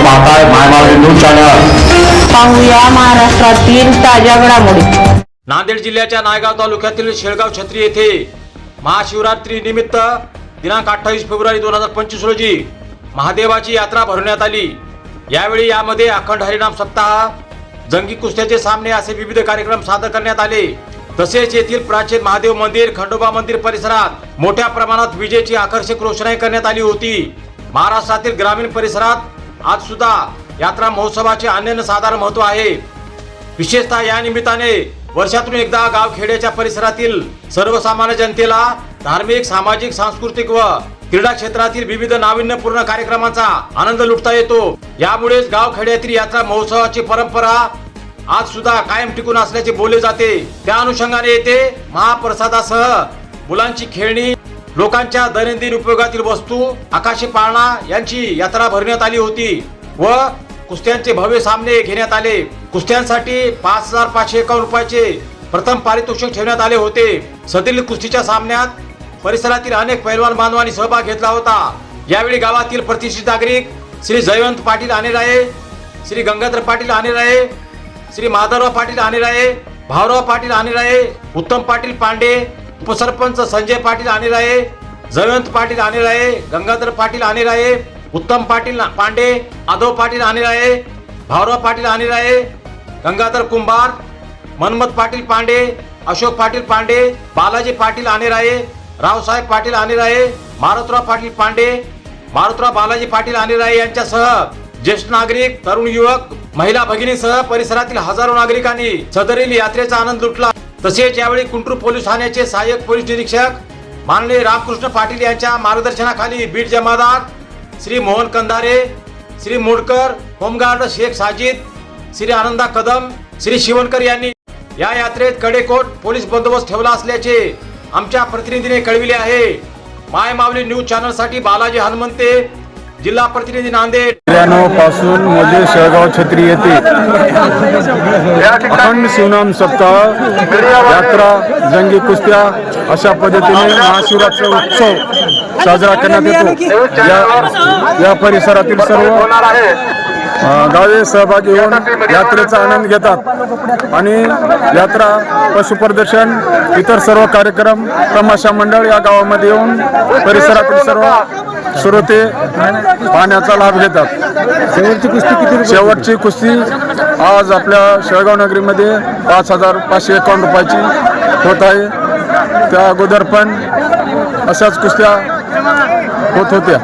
आपण पाहताय मायमावली news channel पाहूया महाराष्ट्रातील ताज्या घडामोडी. नांदेड जिल्ह्याच्या नायगाव तालुक्यातील शेळगाव छत्री येथे महाशिवरात्री निमित्त दिनांक अठ्ठावीस फेब्रुवारी दोन हजार पंचवीस रोजी महादेवाची यात्रा भरवण्यात आली. यावेळी यामध्ये अखंड हरिनाम सप्ताह जंगी कुस्त्याचे सामने असे विविध कार्यक्रम सादर करण्यात आले. तसेच येथील प्राचीन महादेव मंदिर खंडोबा मंदिर परिसरात मोठ्या प्रमाणात विजेची आकर्षक रोषणाई करण्यात आली होती. महाराष्ट्रातील ग्रामीण परिसरात आज सुद्धा यात्रा महोत्सवाचे अनन्यसाधारण महत्त्व आहे. विशेषतः या निमित्ताने वर्षातून एकदा गावखेड्याच्या परिसरातील सर्वसामान्य जनतेला धार्मिक सामाजिक सांस्कृतिक व क्रीडा क्षेत्रातील विविध नाविन्यपूर्ण कार्यक्रमांचा आनंद लुटता येतो. यामुळेच गावखेड्यातील यात्रा महोत्सवाची परंपरा आज सुद्धा कायम टिकून असल्याचे बोलले जाते. त्या अनुषंगाने येथे महाप्रसादासह मुलांची खेळणी लोकांच्या दैनंदिन उपयोगातील वस्तू आकाशी पाळणा यांची यात्रा भरण्यात आली होती व कुस्त्यांचे भव्य सामने घेण्यात आले. कुस्त्यांसाठी पाच हजार पाचशे एकावन्न रुपयाचे प्रथम पारितोषिक ठेवण्यात आले होते. सदरील कुस्तीच्या सामन्यात परिसरातील अनेक पैलवान बांधवांनी सहभाग घेतला होता. यावेळी गावातील प्रतिष्ठित नागरिक श्री जयवंत पाटील आनेराये श्री गंगाधर पाटील आनेराये श्री माधवराव पाटील आनेराये भाऊराव पाटील आनेराये उत्तम पाटील पांडे उपसरपंच संजय पाटील आनेराये जयवंत पाटील आनेराये गंगाधर पाटील आनेराये उत्तम पाटील पांडे आदव पाटील आनेराये भाऊराव पाटील आनेराये गंगाधर कुंभार मनमत पाटील पांडे अशोक पाटील पांडे बालाजी पाटील आनेराये रावसाहेब पाटील आनेराये मारुतराव पाटील पांडे मारुतराव बालाजी पाटील आनेराये यांच्यासह ज्येष्ठ नागरिक तरुण युवक महिला भगिनीसह परिसरातील हजारो नागरिकांनी सदरील यात्रेचा आनंद लुटला. तसेच यावेळी कुंटूर पोलीस ठाण्याचे सहाय्यक पोलीस निरीक्षक माननीय रामकृष्ण पाटील यांच्या मार्गदर्शनाखाली बीड जमादार श्री मोहन कंधारे श्री मोडकर होमगार्ड शेख साजिद श्री आनंदा कदम श्री शिवणकर यांनी या यात्रेत कडेकोट पोलीस बंदोबस्त ठेवला असल्याचे आमच्या प्रतिनिधीने कळविले आहे. माय मावली न्यूज चॅनलसाठी बालाजी हनुमंते जिल्हा प्रतिनिधी नांदेड. त्र्याण्णवपासून मध्ये शेळगाव छत्री येथे अखंड शिवनाम सप्ताह यात्रा जंगी कुस्त्या अशा पद्धतीने महाशिवरात्र उत्सव साजरा करण्यात येतो. या या परिसरातील सर्व गावे सहभागी होऊन यात्रेचा आनंद घेतात. आणि यात्रा पशुप्रदर्शन इतर सर्व कार्यक्रम तमाशा मंडळ या गावामध्ये येऊन परिसरातील सर्व श्रोते पाहण्याचा लाभ घेतात. शेवटची कुस्ती किती शेवटची कुस्ती आज आपल्या शेळगाव नगरीमध्ये पाच हजार पाचशे एकावन्न रुपयाची होत आहे. त्या अगोदर पण अशाच कुस्त्या होत होत्या.